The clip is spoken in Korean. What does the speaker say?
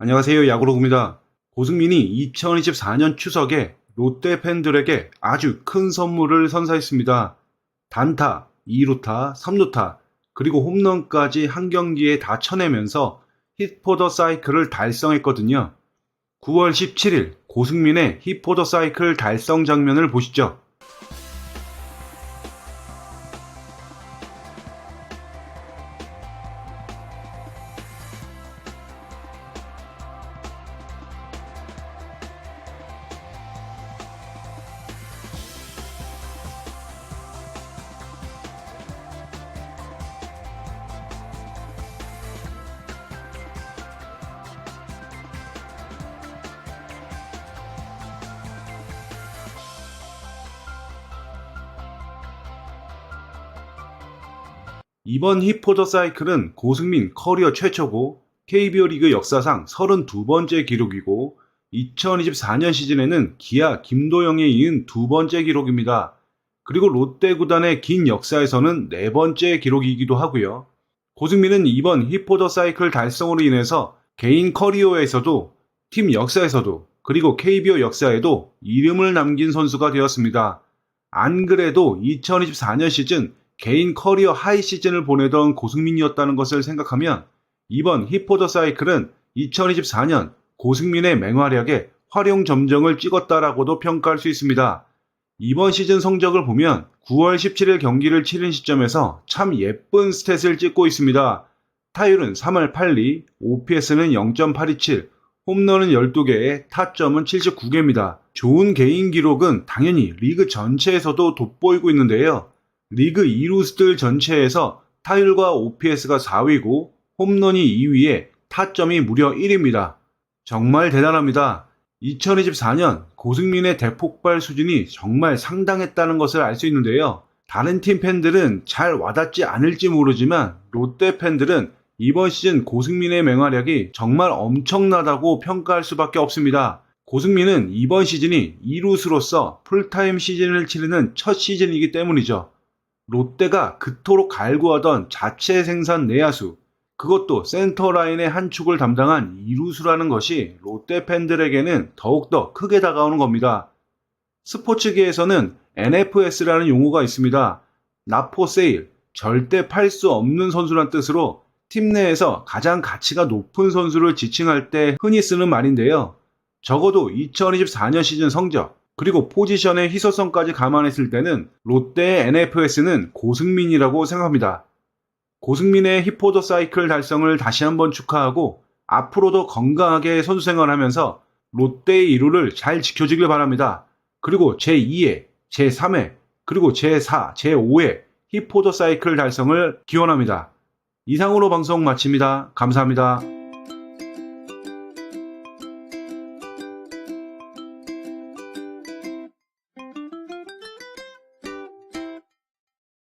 안녕하세요. 야구로구입니다. 고승민이 2024년 추석에 롯데 팬들에게 아주 큰 선물을 선사했습니다. 단타, 2루타, 3루타, 그리고 홈런까지 한 경기에 다 쳐내면서 hit포더 사이클을 달성했거든요. 9월 17일 고승민의 hit포더 사이클 달성 장면을 보시죠. 이번 힙포더 사이클은 고승민 커리어 최초고 KBO 리그 역사상 32번째 기록이고 2024년 시즌에는 기아 김도영에 이은 두 번째 기록입니다. 그리고 롯데 구단의 긴 역사에서는 네 번째 기록이기도 하고요. 고승민은 이번 힙포더 사이클 달성으로 인해서 개인 커리어에서도 팀 역사에서도 그리고 KBO 역사에도 이름을 남긴 선수가 되었습니다. 안 그래도 2024년 시즌 개인 커리어 하이 시즌을 보내던 고승민이었다는 것을 생각하면 이번 히포더 사이클은 2024년 고승민의 맹활약에 활용 점정을 찍었다라고도 평가할 수 있습니다. 이번 시즌 성적을 보면 9월 17일 경기를 치른 시점에서 참 예쁜 스탯을 찍고 있습니다. 타율은 3할 8리, OPS는 0.827, 홈런은 12개에 타점은 79개입니다. 좋은 개인 기록은 당연히 리그 전체에서도 돋보이고 있는데요. 리그 2루수들 전체에서 타율과 OPS가 4위고 홈런이 2위에 타점이 무려 1위입니다. 정말 대단합니다. 2024년 고승민의 대폭발 수준이 정말 상당했다는 것을 알 수 있는데요. 다른 팀 팬들은 잘 와닿지 않을지 모르지만 롯데 팬들은 이번 시즌 고승민의 맹활약이 정말 엄청나다고 평가할 수밖에 없습니다. 고승민은 이번 시즌이 2루수로서 풀타임 시즌을 치르는 첫 시즌이기 때문이죠. 롯데가 그토록 갈구하던 자체 생산 내야수, 그것도 센터 라인의 한 축을 담당한 이루수라는 것이 롯데 팬들에게는 더욱더 크게 다가오는 겁니다. 스포츠계에서는 NFS라는 용어가 있습니다. 나포 세일, 절대 팔 수 없는 선수란 뜻으로 팀 내에서 가장 가치가 높은 선수를 지칭할 때 흔히 쓰는 말인데요. 적어도 2024년 시즌 성적, 그리고 포지션의 희소성까지 감안했을 때는 롯데의 NFS는 고승민이라고 생각합니다. 고승민의 히포더 사이클 달성을 다시 한번 축하하고 앞으로도 건강하게 선수 생활하면서 롯데의 이루를 잘 지켜주길 바랍니다. 그리고 제2회, 제3회, 그리고 제4, 제5회 히포더 사이클 달성을 기원합니다. 이상으로 방송 마칩니다. 감사합니다.